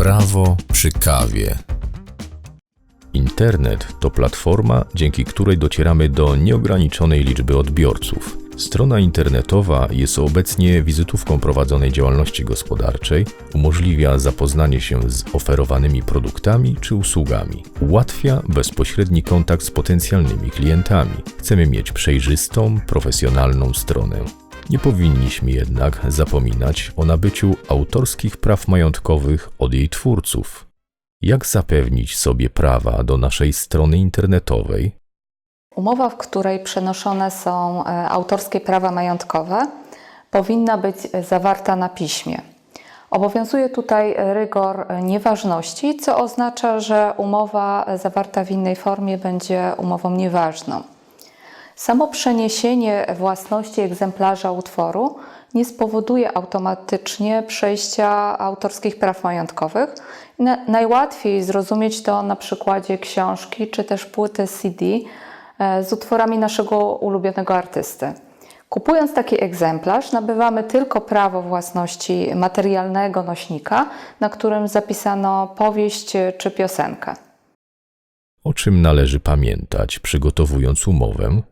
Prawo przy kawie. Internet to platforma, dzięki której docieramy do nieograniczonej liczby odbiorców. Strona internetowa jest obecnie wizytówką prowadzonej działalności gospodarczej, umożliwia zapoznanie się z oferowanymi produktami czy usługami, ułatwia bezpośredni kontakt z potencjalnymi klientami. Chcemy mieć przejrzystą, profesjonalną stronę. Nie powinniśmy jednak zapominać o nabyciu autorskich praw majątkowych od jej twórców. Jak zapewnić sobie prawa do naszej strony internetowej? Umowa, w której przenoszone są e, autorskie prawa majątkowe, powinna być zawarta na piśmie. Obowiązuje tutaj rygor nieważności, co oznacza, że umowa zawarta w innej formie będzie umową nieważną. Samo przeniesienie własności egzemplarza utworu nie spowoduje automatycznie przejścia autorskich praw majątkowych. Na, najłatwiej zrozumieć to na przykładzie książki czy też płyty CD e, z utworami naszego ulubionego artysty. Kupując taki egzemplarz, nabywamy tylko prawo własności materialnego nośnika, na którym zapisano powieść czy piosenkę. O czym należy pamiętać, przygotowując umowę?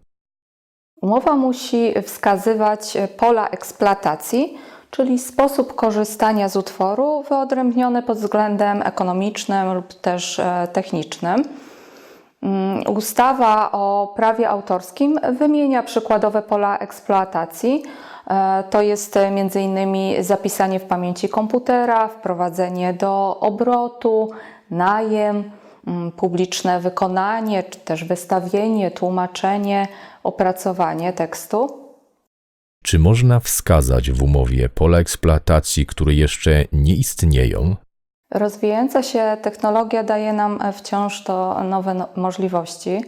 Umowa musi wskazywać pola eksploatacji, czyli sposób korzystania z utworu wyodrębniony pod względem ekonomicznym lub też e, technicznym. Mm, Ustawa o prawie autorskim wymienia przykładowe pola eksploatacji. E, To jest m.in. zapisanie w pamięci komputera, wprowadzenie do obrotu, najem, publiczne wykonanie, czy też wystawienie, tłumaczenie, opracowanie tekstu. Czy można wskazać w umowie pola eksploatacji, które jeszcze nie istnieją? Rozwijająca się technologia daje nam wciąż to nowe no- możliwości.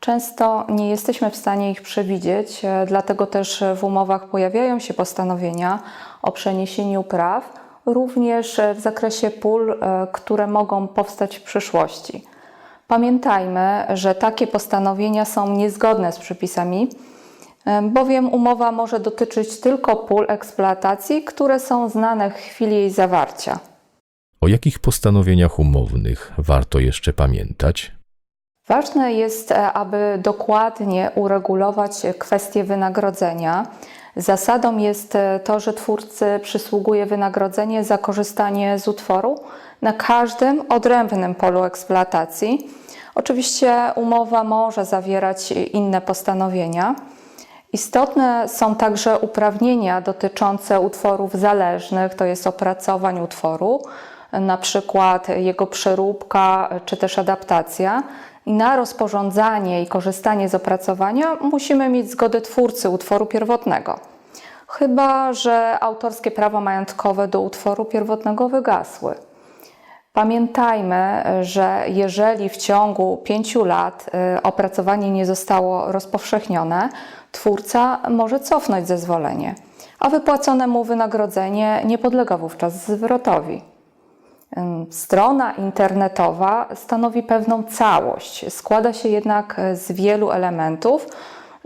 Często nie jesteśmy w stanie ich przewidzieć, e, dlatego też w umowach pojawiają się postanowienia o przeniesieniu praw, również w zakresie pól, e, które mogą powstać w przyszłości. Pamiętajmy, że takie postanowienia są niezgodne z przepisami, e, bowiem umowa może dotyczyć tylko pól eksploatacji, które są znane w chwili jej zawarcia. O jakich postanowieniach umownych warto jeszcze pamiętać? Ważne jest, e, aby dokładnie uregulować kwestię wynagrodzenia. Zasadą jest e, to, że twórcy przysługuje wynagrodzenie za korzystanie z utworu na każdym odrębnym polu eksploatacji. Oczywiście umowa może zawierać inne postanowienia. Istotne są także uprawnienia dotyczące utworów zależnych, to jest opracowań utworu, na przykład jego przeróbka czy też adaptacja. Na rozporządzanie i korzystanie z opracowania musimy mieć zgodę twórcy utworu pierwotnego. Chyba, że autorskie prawa majątkowe do utworu pierwotnego wygasły. Pamiętajmy, że jeżeli w ciągu pięciu lat y, opracowanie nie zostało rozpowszechnione, twórca może cofnąć zezwolenie, a wypłacone mu wynagrodzenie nie podlega wówczas zwrotowi. Strona internetowa stanowi pewną całość, składa się jednak z wielu elementów,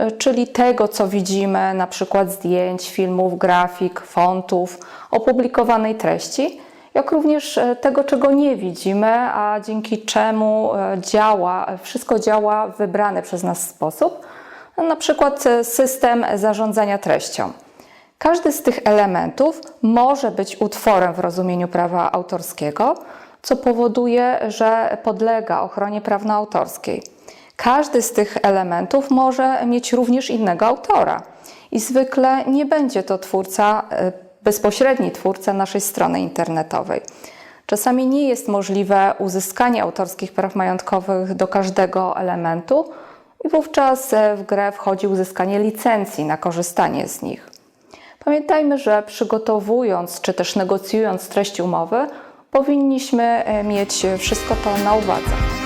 y, czyli tego, co widzimy, na przykład zdjęć, filmów, grafik, fontów, opublikowanej treści, jak również e, tego, czego nie widzimy, a dzięki czemu e, działa, wszystko działa w wybrany przez nas sposób, na przykład e, system zarządzania treścią. Każdy z tych elementów może być utworem w rozumieniu prawa autorskiego, co powoduje, że podlega ochronie prawno-autorskiej. Każdy z tych elementów może mieć również innego autora i zwykle nie będzie to twórca, e, bezpośredni twórca naszej strony internetowej. Czasami nie jest możliwe uzyskanie autorskich praw majątkowych do każdego elementu i wówczas e, w grę wchodzi uzyskanie licencji na korzystanie z nich. Pamiętajmy, że przygotowując czy też negocjując treść umowy, powinniśmy e, mieć wszystko to na uwadze.